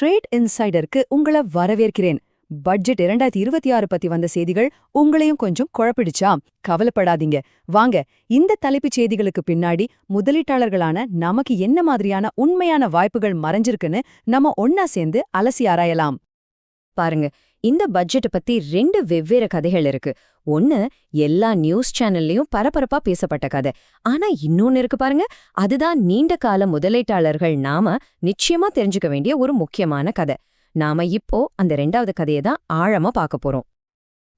Trade இன்சைடருக்கு உங்கள வரவேற்கிறேன். Budget இரண்டாயிரத்தி இருபத்தி ஆறு பத்தி வந்த செய்திகள் உங்களையும் கொஞ்சம் குழப்பிடுச்சா? கவலைப்படாதீங்க. வாங்க இந்த தலைப்புச் செய்திகளுக்கு பின்னாடி முதலீட்டாளர்களான நமக்கு என்ன மாதிரியான உண்மையான வாய்ப்புகள் மறைஞ்சிருக்குன்னு நம்ம ஒன்னா சேர்ந்து அலசி ஆராயலாம். பாருங்க இந்த பட்ஜெட்டை பத்தி ரெண்டு வெவ்வேறு கதைகள் இருக்கு. ஒன்னு எல்லா நியூஸ் சேனல்லயும் பரபரப்பா பேசப்பட்ட கதை. ஆனா இன்னொன்னு இருக்கு பாருங்க அதுதான் நீண்ட கால முதலீட்டாளர்கள் நாம நிச்சயமா தெரிஞ்சுக்க வேண்டிய ஒரு முக்கியமான கதை. நாம இப்போ அந்த ரெண்டாவது கதையை தான் ஆழமா பார்க்க போறோம்.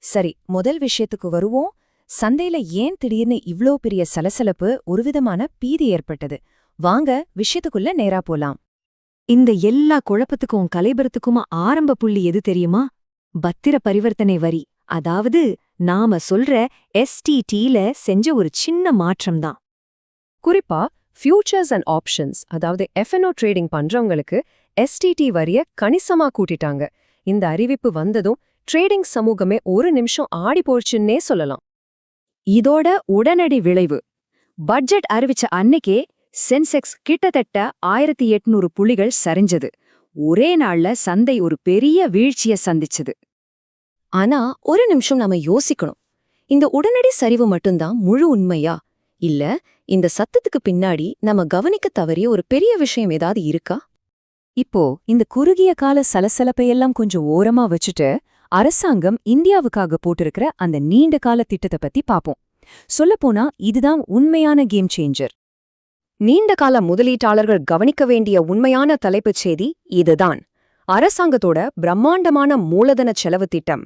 சரி முதல் விஷயத்துக்கு வருவோம். சந்தையில ஏன் திடீர்னு இவ்ளோ பெரிய சலசலப்பு ஒருவிதமான பீதி ஏற்பட்டது? வாங்க விஷயத்துக்குள்ள நேரா போலாம். இந்த எல்லா குழப்பத்துக்கும் கலைபரத்துக்குமா ஆரம்ப புள்ளி எது தெரியுமா? பத்திர பரிவர்த்தனை வரி. அதாவது நாம சொல்ற எஸ்டிடில செஞ்ச ஒரு சின்ன மாற்றம்தான். குறிப்பா ஃபியூச்சர்ஸ் அண்ட் ஆப்ஷன்ஸ் அதாவது எஃப்என்ஓ ட்ரேடிங் பண்றவங்களுக்கு எஸ்டிடி வரிய கணிசமா கூட்டிட்டாங்க. இந்த அறிவிப்பு வந்ததும் ட்ரேடிங் சமூகமே ஒரு நிமிஷம் ஆடி போச்சுன்னே சொல்லலாம். இதோட உடனடி விளைவு. பட்ஜெட் அறிவிச்ச அன்னைக்கே சென்செக்ஸ் கிட்டத்தட்ட ஆயிரத்தி எட்நூறு புள்ளிகள் சரிஞ்சது. ஒரே நாள்ல சந்தை ஒரு பெரிய வீழ்ச்சிய சந்திச்சது. ஆனா ஒரு நிமிஷம் நாம யோசிக்கணும். இந்த உடனடி சரிவு மட்டும்தான் முழு உண்மையா? இல்ல இந்த சத்தத்துக்கு பின்னாடி நம்ம கவனிக்க தவறிய ஒரு பெரிய விஷயம் ஏதாவது இருக்கா? இப்போ இந்த குறுகிய கால சலசலப்பையெல்லாம் கொஞ்சம் ஓரமா வச்சுட்டு அரசாங்கம் இந்தியாவுக்காக போட்டிருக்கிற அந்த நீண்ட கால திட்டத்தை பத்தி பாப்போம். சொல்லப்போனா இதுதான் உண்மையான கேம் சேஞ்சர். நீண்ட கால முதலீட்டாளர்கள் கவனிக்க வேண்டிய உண்மையான தலைப்புச் செய்தி இதுதான். அரசாங்கத்தோட பிரம்மாண்டமான மூலதன செலவு திட்டம்.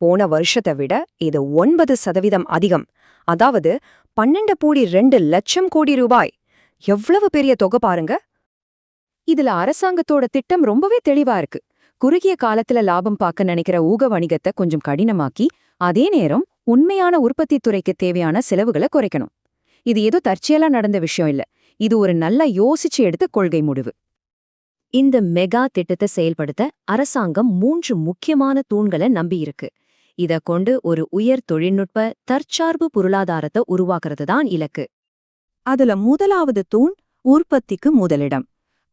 போன வருஷத்தை விட இது ஒன்பது சதவீதம் அதிகம். அதாவது பன்னெண்டு புள்ளி ரெண்டு லட்சம் கோடி ரூபாய். எவ்வளவு பெரிய தொகை பாருங்க. இதுல அரசாங்கத்தோட திட்டம் ரொம்பவே தெளிவா இருக்கு. குறுகிய காலத்துல லாபம் பார்க்க நினைக்கிற ஊக வணிகத்தை கொஞ்சம் கடினமாக்கி அதே நேரம் உண்மையான உற்பத்தி துறைக்கு தேவையான செலவுகளை குறைக்கணும். இது ஏதோ தற்செயலா நடந்த விஷயம் இல்ல. இது ஒரு நல்ல யோசிச்சு எடுத்த கொள்கை முடிவு. இந்த மெகா திட்டத்தை செயல்படுத்த அரசாங்கம் மூன்று முக்கியமான தூண்களை நம்பியிருக்கு இத கொண்டு ஒரு உயர் தொழில்நுட்ப தற்சார்பு பொருளாதாரத்தை உருவாக்குறது தான் இலக்கு. அதுல முதலாவது தூண் உற்பத்திக்கு முதலிடம்.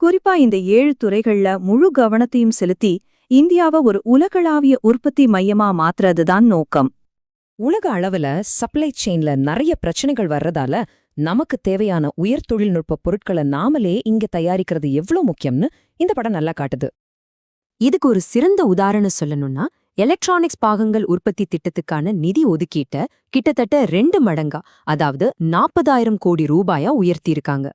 குறிப்பா இந்த ஏழு துறைகள்ல முழு கவனத்தையும் செலுத்தி இந்தியாவை ஒரு உலகளாவிய உற்பத்தி மையமா மாத்துறதுதான் நோக்கம். உலக அளவுல சப்ளை செயின்ல நிறைய பிரச்சனைகள் வர்றதால நமக்கு தேவையான உயர் தொழில்நுட்ப பொருட்களை நாமளே இங்க தயாரிக்கிறது எவ்வளவு முக்கியம்னு இந்த படம் நல்லா காட்டுது. இதுக்கு ஒரு சிறந்த உதாரணம் சொல்லணும்னா எலக்ட்ரானிக்ஸ் பாகங்கள் உற்பத்தி திட்டத்துக்கான நிதி ஒதுக்கீட்ட கிட்டத்தட்ட ரெண்டு மடங்கா அதாவது நாற்பதாயிரம் கோடி ரூபாயா உயர்த்தியிருக்காங்க.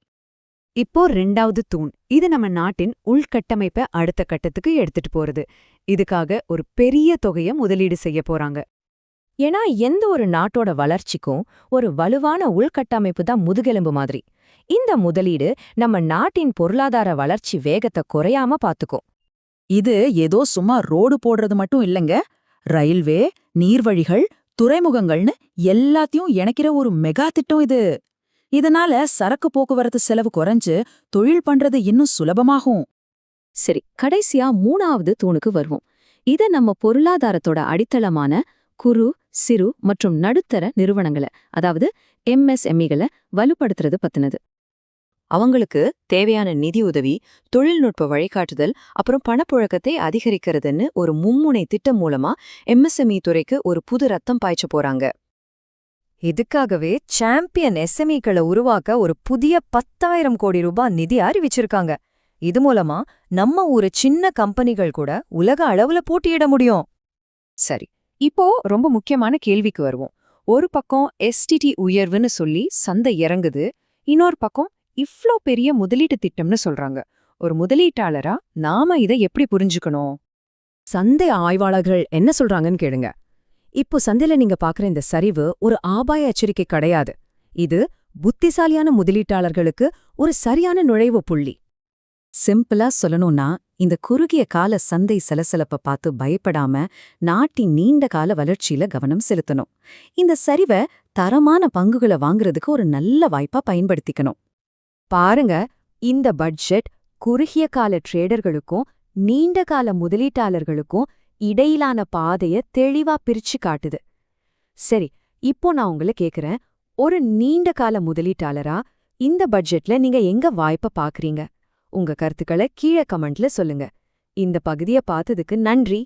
இப்போ ரெண்டாவது தூண். இது நம்ம நாட்டின் உள்கட்டமைப்பை அடுத்த கட்டத்துக்கு எடுத்துட்டு போறது. இதுக்காக ஒரு பெரிய தொகையை முதலீடு செய்ய போறாங்க. ஏன்னா எந்த ஒரு நாட்டோட வளர்ச்சிக்கும் ஒரு வலுவான உள்கட்டமைப்பு தான் முதுகெலும்பு மாதிரி. இந்த முதலீடு நம்ம நாட்டின் பொருளாதார வளர்ச்சி வேகத்தை குறையாம பாத்துக்கும். இது ஏதோ சும்மா ரோடு போடுறது மட்டும் இல்லைங்க. ரயில்வே நீர்வழிகள் துறைமுகங்கள்னு எல்லாத்தையும் இணைக்கிற ஒரு மெகா திட்டம் இது. இதனால சரக்கு போக்குவரத்து செலவு குறைஞ்சு தொழில் பண்றது இன்னும் சுலபமாகும். சரி கடைசியா மூணாவது தூணுக்கு வருவோம். இது நம்ம பொருளாதாரத்தோட அடித்தளமான குறு சிறு மற்றும் நடுத்தர நிறுவனங்களை அதாவது எம்எஸ்எம்இகளை வலுப்படுத்துறது பத்தினது. அவங்களுக்கு தேவையான நிதி உதவி தொழில்நுட்ப வழிகாட்டுதல் அப்புறம் பணப்புழக்கத்தை அதிகரிக்கிறதுன்னு ஒரு மும்முனை திட்டம் மூலமா எம்எஸ்எம்இ துறைக்கு ஒரு புது ரத்தம் பாய்ச்ச போறாங்க. இதுக்காகவே சாம்பியன் எஸ்எம்இக்களை உருவாக்க ஒரு புதிய பத்தாயிரம் கோடி ரூபாய் நிதி அறிவிச்சிருக்காங்க. இது மூலமா நம்ம ஒரு சின்ன கம்பெனிகள் கூட உலக அளவுல போட்டியிட முடியும். சரி இப்போ ரொம்ப முக்கியமான கேள்விக்கு வருவோம். ஒரு பக்கம் எஸ்டிடி உயர்வுன்னு சொல்லி சந்தை இறங்குது இன்னொரு பக்கம் இவ்ளோ பெரிய முதலீட்டு திட்டம்னு சொல்றாங்க. ஒரு முதலீட்டாளரா நாம இதை எப்படி புரிஞ்சுக்கணும்? சந்தை ஆய்வாளர்கள் என்ன சொல்றாங்கன்னு கேளுங்க. இப்போ சந்தையில நீங்க பாக்குற இந்த சரிவு ஒரு ஆபாய எச்சரிக்கை கிடையாது. இது புத்திசாலியான முதலீட்டாளர்களுக்கு ஒரு சரியான நுழைவு புள்ளி. சிம்பிளா சொல்லணும்னா இந்த குறுகிய கால சந்தை சலசலப்பை பார்த்து பயப்படாம நாட்டின் நீண்ட கால வளர்ச்சியில கவனம் செலுத்தணும். இந்த சரிவை தரமான பங்குகளை வாங்குறதுக்கு ஒரு நல்ல வாய்ப்பா பயன்படுத்திக்கணும். பாருங்க இந்த பட்ஜெட் குறுகிய கால ட்ரேடர்களுக்கும் நீண்ட கால முதலீட்டாளர்களுக்கும் இடையிலான பாதைய தெளிவா பிரிச்சு காட்டுது. சரி இப்போ நான் உங்களை கேக்குறேன். ஒரு நீண்ட கால முதலீட்டாளரா இந்த பட்ஜெட்ல நீங்க எங்க வாய்ப்ப பாக்குறீங்க? உங்க கருத்துக்களை கீழே கமெண்ட்ல சொல்லுங்க. இந்த பகுதிய பார்த்ததுக்கு நன்றி.